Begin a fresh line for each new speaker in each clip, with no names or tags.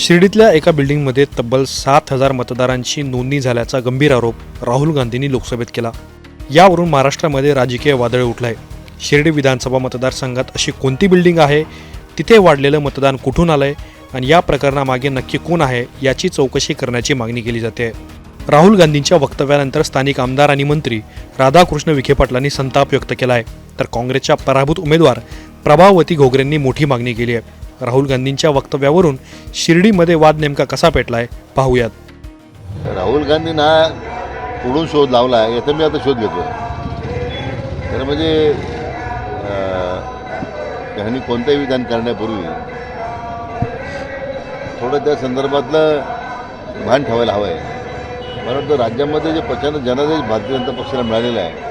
शिर्डीतल्या एका बिल्डिंगमध्ये तब्बल सात हजार मतदारांची नोंदणी झाल्याचा गंभीर आरोप राहुल गांधींनी लोकसभेत केला. यावरून महाराष्ट्रामध्ये राजकीय वादळ उठलं आहे शिर्डी विधानसभा मतदारसंघात अशी कोणती बिल्डिंग आहे? तिथे वाढलेलं मतदान कुठून आलंय? आणि या प्रकरणामागे नक्की कोण आहे? याची चौकशी करण्याची मागणी केली जाते. राहुल गांधींच्या वक्तव्यानंतर स्थानिक आमदार आणि मंत्री राधाकृष्ण विखे पाटलांनी संताप व्यक्त केला आहे तर काँग्रेसच्या पराभूत उमेदवार प्रभावती घोगरेंनी मोठी मागणी केली आहे. राहुल गांधींच्या वक्तव्यावरून शिर्डीमध्ये वाद नेमका कसा पेटलाय पाहूयात.
राहुल गांधींना पुढून शोध लावला आहे याचा मी आता शोध घेतो तर म्हणजे त्यांनी कोणतंही विधान करण्यापूर्वी थोडं त्या संदर्भातलं भान ठेवायला हवं आहे मला वाटतं राज्यामध्ये जे प्रचंड जनादेश भारतीय जनता पक्षाला मिळालेला आहे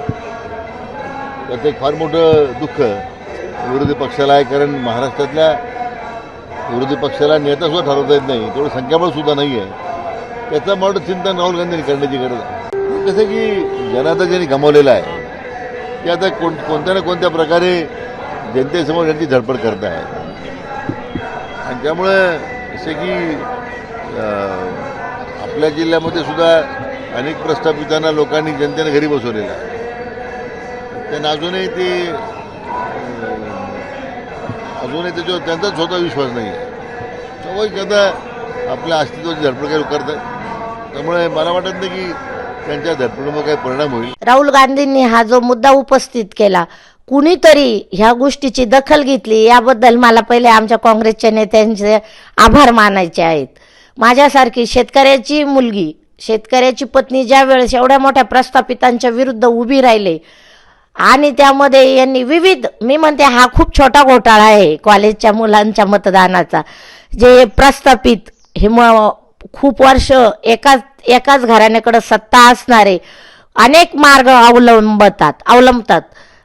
त्याचं एक फार मोठं दुःख विरोधी पक्षाला आहे कारण महाराष्ट्रातल्या विरोधी पक्षाला नेता सुद्धा ठरवता येत नाही. तेवढं संख्याबळ सुद्धा नाही आहे. त्याचं मोठं चिंतन राहुल गांधींनी करण्याची गरज आहे. कसं की जनता ज्यांनी गमावलेला आहे ते आता कोण कोणत्या ना कोणत्या प्रकारे जनतेसमोर यांची धडपड करत आहे. आणि त्यामुळे जसे की आपल्या जिल्ह्यामध्ये सुद्धा अनेक प्रस्थापितांना लोकांनी जनतेने घरी बसवलेलं आहे. त्यांना अजूनही ते अजूनही त्याच्यावर त्यांचाच स्वतः विश्वास नाही आहे. स्वाभाविक आता आपल्या अस्तित्वाची धडपड काही आहे त्यामुळे मला वाटत नाही की त्यांच्या धडपडीमुळे काही परिणाम होईल।
राहुल गांधींनी हा जो मुद्दा उपस्थित केला कुणीतरी ह्या गोष्टीची दखल घेतली याबद्दल मला पहिले आमच्या काँग्रेसच्या नेत्यांचे आभार मानायचे आहेत. माझ्यासारखी शेतकऱ्याची मुलगी शेतकऱ्याची पत्नी ज्या वेळेस एवढ्या मोठ्या प्रस्थापितांच्या विरुद्ध उभी राहिले आणि त्यामध्ये यांनी विविध मी म्हणते हा खूप छोटा घोटाळा आहे कॉलेजच्या मुलांच्या मतदानाचा. जे प्रस्थापित हे म खूप वर्ष एकाच एकाच घराण्याकडं सत्ता असणारे अनेक मार्ग अवलंबतात अवलंबतात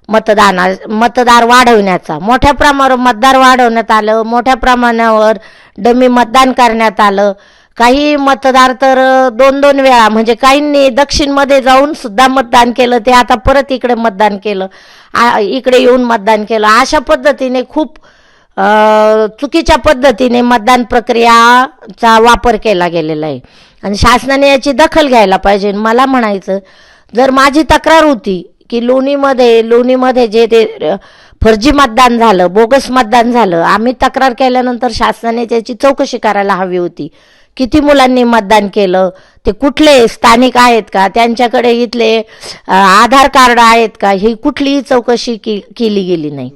मतदाना मतदार वाढवण्याचा. मोठ्या प्रमाणावर मतदार वाढवण्यात आलं मोठ्या प्रमाणावर डमी मतदान करण्यात आलं. काही मतदार तर दोन दोन वेळा म्हणजे काहींनी दक्षिणमध्ये जाऊन सुद्धा मतदान केलं ते आता परत इकडे मतदान केलं आ- इकडे येऊन मतदान केलं. अशा पद्धतीने खूप चुकीच्या पद्धतीने मतदान प्रक्रियाचा वापर केला गेलेला आहे. आणि शासनाने याची दखल घ्यायला पाहिजे. मला म्हणायचं जर माझी तक्रार होती की लोणीमध्ये लोणीमध्ये जे ते फर्जी मतदान झालं बोगस मतदान झालं आम्ही तक्रार केल्यानंतर शासनाने त्याची चौकशी करायला हवी होती. किती मुलांनी मतदान केलं ते कुठले स्थानिक आहेत का त्यांच्याकडे इथले आधार कार्ड आहेत का ही कुठलीही चौकशी की केली गेली नाही.